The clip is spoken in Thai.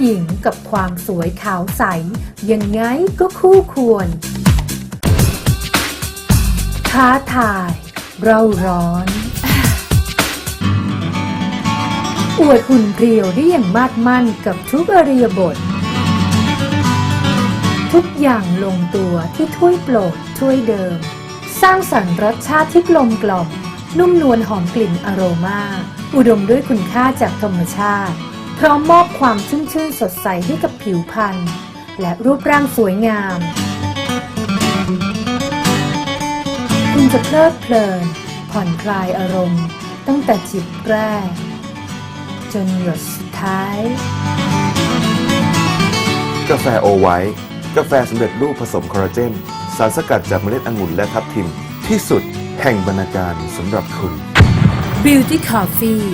หญิงกับความสวยขาวใส ยังไงก็คู่ควร ท้าทาย เราร้อน อวดหุ่นเรียวได้อย่างมาดมั่นกับทุกอริยบท ทุกอย่างลงตัวที่ถ้วยโปรดถ้วยเดิม สร้างสรรค์รสชาติที่กลมกล่อม นุ่มนวลหอมกลิ่นอโรมาอุดมด้วยคุณค่าจากธรรมชาติ พร้อมมอบความชุ่มชื่นสดใสให้กับผิวพรรณและรูปร่างสวยงาม คุณจะเพลิดเพลิน ผ่อนคลายอารมณ์ ตั้งแต่จิบแรก จนหยดสุดท้าย กาแฟโอไวท์กาแฟสำเร็จรูปผสมคอลลาเจน สารสกัดจากเมล็ดองุ่นและทับทิม ที่สุดแห่งบรรณาการสำหรับคุณ Beauty Coffee